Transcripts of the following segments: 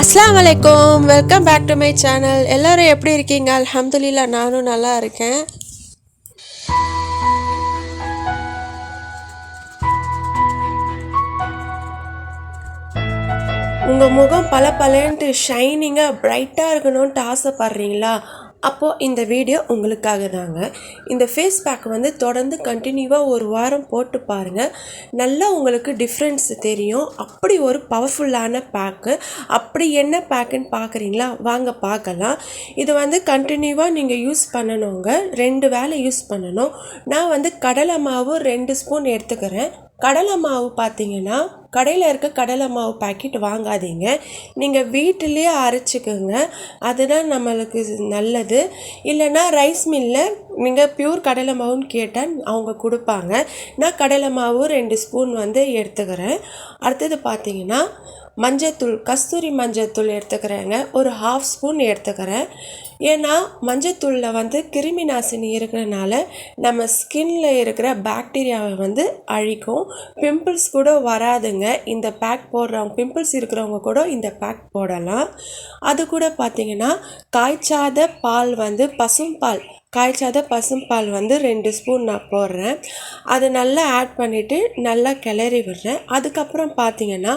அஸ்லாம் வலைக்கம் welcome back to my channel எல்லோரும் எப்படி இருக்கீங்க? அலமதுல்லா நானும் நல்லா இருக்கேன். உங்கள் முகம் பல பலன்ட்டு ஷைனிங்காக ப்ரைட்டாக இருக்கணும்ன்ட்டு ஆசைப்பட்றீங்களா? அப்போது இந்த வீடியோ உங்களுக்காக தாங்க. இந்த ஃபேஸ் பேக் வந்து தொடர்ந்து கண்டினியூவாக ஒரு வாரம் போட்டு பாருங்கள் நல்லா உங்களுக்கு டிஃப்ரென்ஸ் தெரியும். அப்படி ஒரு பவர்ஃபுல்லான பேக்கு அப்படி என்ன பேக்குன்னு பார்க்குறீங்களா வாங்க பார்க்கலாம் இது வந்து கண்டினியூவாக நீங்கள் யூஸ் பண்ணணுங்க. ரெண்டு வேளை யூஸ் பண்ணணும். நான் வந்து கடலை மாவு ரெண்டு ஸ்பூன் எடுத்துக்கிறேன். கடலை மாவு பார்த்தீங்கன்னா கடையில் இருக்க கடலை மாவு பாக்கெட் வாங்காதீங்க. நீங்கள் வீட்டிலேயே அரைச்சிக்கோங்க. அதுதான் நம்மளுக்கு நல்லது. இல்லைன்னா ரைஸ் மில்லில் நீங்கள் பியூர் கடலை மாவுன்னு கேட்டால் அவங்க கொடுப்பாங்க. நான் கடலை மாவு ரெண்டு ஸ்பூன் வந்து எடுத்துக்கிறேன். அடுத்தது பார்த்தீங்கன்னா மஞ்சத்தூள் கஸ்தூரி மஞ்சத்தூள் எடுத்துக்கிறேங்க. ஒரு ஹாஃப் ஸ்பூன் எடுத்துக்கிறேன். ஏன்னா மஞ்சத்தூளில் வந்து கிருமி நாசினி இருக்கிறனால நம்ம ஸ்கின்ல இருக்கிற பாக்டீரியாவை வந்து அழிக்கும். பிம்பிள்ஸ் கூட வராதுங்க. இந்த பேக் போடுறவங்க பிம்பிள்ஸ் இருக்கிறவங்க கூட இந்த பேக் போடலாம். அது கூட பார்த்தீங்கன்னா காய்ச்சாத பால் வந்து பசும்பால் காய்ச்சாத பசும்பால் வந்து ரெண்டு ஸ்பூன் நான் போடுறேன். அது நல்லா ஆட் பண்ணிவிட்டு நல்லா கிளறி விடுறேன். அதுக்கப்புறம் பார்த்தீங்கன்னா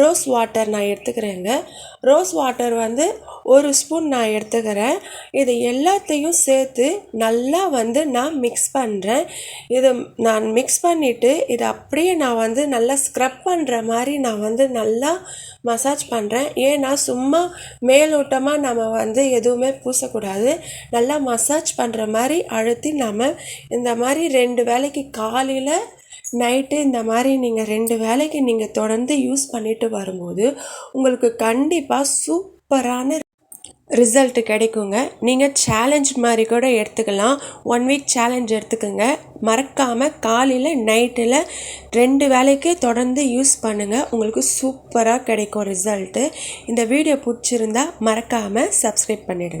ரோஸ் வாட்டர் நான் எடுத்துக்கிறேங்க. ரோஸ் வாட்டர் வந்து ஒரு ஸ்பூன் நான் எடுத்துக்கிறேன். இது எல்லாத்தையும் சேர்த்து நல்லா வந்து நான் மிக்ஸ் பண்ணுறேன் இது நான் மிக்ஸ் பண்ணிவிட்டு இதை அப்படியே நான் வந்து நல்லா ஸ்க்ரப் பண்ணுற மாதிரி நான் வந்து நல்லா மசாஜ் பண்ணுறேன் ஏன்னா சும்மா மேலோட்டமாக நம்ம வந்து எதுவுமே பூசக்கூடாது. நல்லா மசாஜ் பண்ணுற மாதிரி அழுத்தி நம்ம இந்த மாதிரி ரெண்டு வேலைக்கு காலையில் நைட்டு இந்த மாதிரி நீங்கள் ரெண்டு வேலைக்கு நீங்கள் தொடர்ந்து யூஸ் பண்ணிட்டு வரும்போது உங்களுக்கு கண்டிப்பாக சூப்பரான ரிசல்ட் கிடைக்குங்க. நீங்கள் சேலஞ்ச் மாதிரி கூட எடுத்துக்கலாம். ஒன் வீக் சேலஞ்ச் எடுத்துக்கோங்க. மறக்காமல் காலையில் நைட்டில் ரெண்டு வேலைக்கு தொடர்ந்து யூஸ் பண்ணுங்கள் உங்களுக்கு சூப்பராக கிடைக்கும் ரிசல்ட்டு இந்த வீடியோ பிடிச்சிருந்தா மறக்காமல் சப்ஸ்கிரைப் பண்ணிடுங்க.